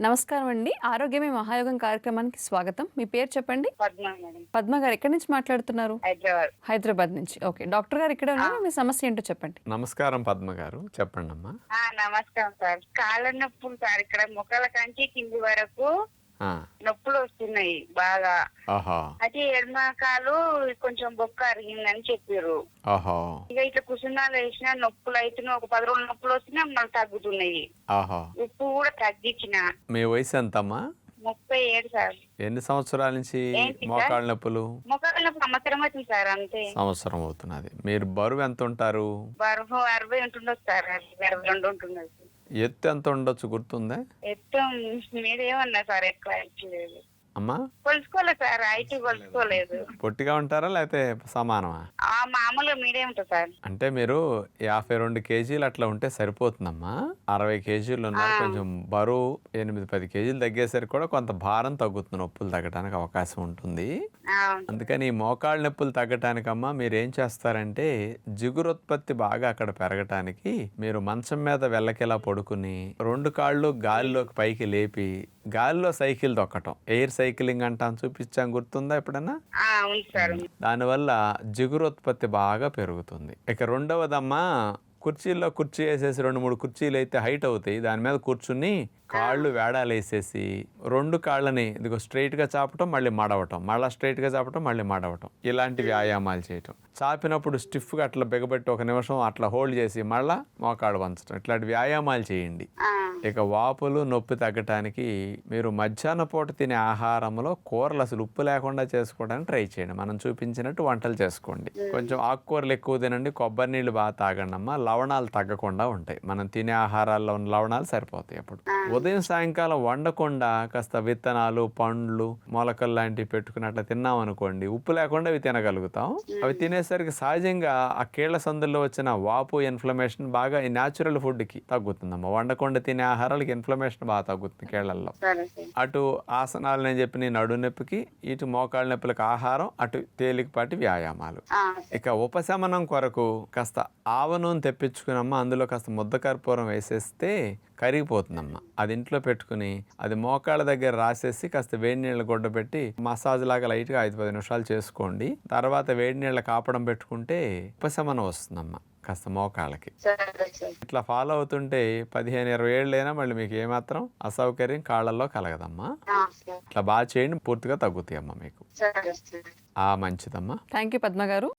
నమస్కారం అండి. ఆరోగ్యమే మహాయోగం కార్యక్రమానికి స్వాగతం. మీ పేరు చెప్పండి? పద్మ మేడం. పద్మ గారు ఎక్కడి నుంచి మాట్లాడుతున్నారు? హైదరాబాద్. హైదరాబాద్ నుంచి. ఓకే. డాక్టర్ గారు ఇక్కడ ఉన్నారు? మీ సమస్య ఏంటో చెప్పండి. నమస్కారం పద్మ గారు. చెప్పండి అమ్మా ఆ, నమస్కారం సార్. కాళ్ళ నొప్పులు సార్. ఇక్కడ ముఖాల కంచి కింది వరకు నొప్పులు వస్తున్నాయి బాగా. ఓహో అయితే ఎడమ కాలు కొంచెం బొక్క అరిగిందని చెప్పారు ఇక ఇట్లా కుసునాలు వేసిన నొప్పులు అవుతున్నాయి ఒక పది రోజులు నొప్పులు వస్తున్నా మళ్ళీ తగ్గుతున్నాయి. ఉప్పు కూడా తగ్గించిన. మీ వయసు ఎంతమ్మా? ముప్పై ఏడు సార్. ఎన్ని సంవత్సరాల నుంచి? మోకాళ్ళ నొప్పులు? సంవత్సరం అవుతుంది సార్ అంతే. సంవత్సరం అవుతున్నది. మీరు బరువు ఎంత ఉంటారు బరువు అరవై ఉంటుండొచ్చు సార్ అరవై రెండు ఉంటుండొచ్చు. ఎత్తు ఎంత ఉండొచ్చు గుర్తుందా? ఎత్తు మీరేమన్నా సార్ ఎక్కువ అమ్మా? కొలుసుకోలేదు సార్. హైట్ కొలుసుకోలేదు. పొట్టిగా ఉంటారా లేకపోతే సమానమా? ఆ మామూలుగా మీరే ఉంటుంది సార్. అంటే మీరు యాభై రెండు కేజీలు అట్లా ఉంటే సరిపోతుందమ్మా. అరవై కేజీలు ఉన్నారు కొంచెం బరువు ఎనిమిది పది కేజీలు తగ్గేసరికి కూడా కొంత భారం తగ్గుతుంది నొప్పులు తగ్గడానికి అవకాశం ఉంటుంది. అందుకని ఈ మోకాళ్ళ నొప్పులు తగ్గటానికమ్మా మీరు ఏం చేస్తారంటే జిగురుత్పత్తి బాగా అక్కడ పెరగటానికి మీరు మంచం మీద వెళ్ళకిలా పడుకుని రెండు కాళ్ళు గాలిలోకి పైకి లేపి గాలిలో సైకిల్ తొక్కటం. ఎయిర్ సైక్లింగ్ అంటాం చూపించాం గుర్తుందా ఎప్పుడన్నా? దానివల్ల జిగురుత్పత్తి బాగా పెరుగుతుంది. ఇక రెండవదమ్మా కుర్చీల్లో కుర్చీ వేసేసి రెండు మూడు కుర్చీలు అయితే హైట్ అవుతాయి. దాని మీద కూర్చుని కాళ్ళు వేడాలేసేసి రెండు కాళ్ళని ఇదిగో స్ట్రైట్గా చాపటం మళ్ళీ మడవటం. మళ్ళీ స్ట్రైట్గా చాపటం మళ్ళీ మడవటం. ఇలాంటి వ్యాయామాలు చేయటం. చాపినప్పుడు స్టిఫ్గా అట్లా బిగబెట్టి ఒక నిమిషం అట్లా హోల్డ్ చేసి మళ్ళా మోకాళ్ళు వంచడం ఇట్లాంటి వ్యాయామాలు చేయండి. ఇక వాపులు నొప్పి తగ్గటానికి మీరు మధ్యాహ్న పూట తినే ఆహారంలో కూరలు అసలు ఉప్పు లేకుండా చేసుకోవడానికి ట్రై చేయండి. మనం చూపించినట్టు వంటలు చేసుకోండి. కొంచెం ఆకుకూరలు ఎక్కువ తినండి కొబ్బరి నీళ్ళు బాగా తాగండి అమ్మా లవణాలు తగ్గకుండా ఉంటాయి. మనం తినే ఆహారాల్లో ఉన్న లవణాలు సరిపోతాయి అప్పుడు. ఉదయం సాయంకాలం వండకుండా కాస్త విత్తనాలు పండ్లు మొలకలు లాంటివి పెట్టుకుని అట్లా తిన్నాం అనుకోండి ఉప్పు లేకుండా అవి తినగలుగుతాం. అవి తినేసరికి సహజంగా ఆ కీళ్ళ సందుల్లో వచ్చిన వాపు ఇన్ఫ్లమేషన్ బాగా ఈ న్యాచురల్ ఫుడ్కి తగ్గుతుందమ్మా. వండకుండా తినే ఆహారాలకి ఇన్ఫ్లమేషన్ బాగా తగ్గుతుంది కీళ్ళలో అటు ఆసనాలు నేను చెప్పిన నడు నొప్పికి ఇటు మోకాళ్ళ నొప్పులకు ఆహారం అటు తేలికపాటి వ్యాయామాలు. ఇక ఉపశమనం కొరకు కాస్త ఆవ నూనె తెప్పించుకునమ్మా అందులో కాస్త ముద్ద కర్పూరం వేసేస్తే కరిగిపోతుందమ్మా. అది ఇంట్లో పెట్టుకుని అది మోకాళ్ళ దగ్గర రాసేసి కాస్త వేడి నీళ్ళ గుడ్డ పెట్టి మసాజ్ లాగా లైట్గా ఐదు పది నిమిషాలు చేసుకోండి. తర్వాత వేడి నీళ్ళ కాపడం పెట్టుకుంటే ఉపశమనం వస్తుందమ్మా కాస్త మోకాళ్ళకి. ఇట్లా ఫాలో అవుతుంటే పదిహేను ఇరవై ఏళ్ళైనా మళ్ళీ మీకు ఏమాత్రం అసౌకర్యం కాళ్ళల్లో కలగదమ్మా. ఆ, సార్. ఇట్లా బాగా చేయండి పూర్తిగా తగ్గుతాయి అమ్మా మీకు ఆ మంచిదమ్మా. థ్యాంక్ యూ పద్మ గారు.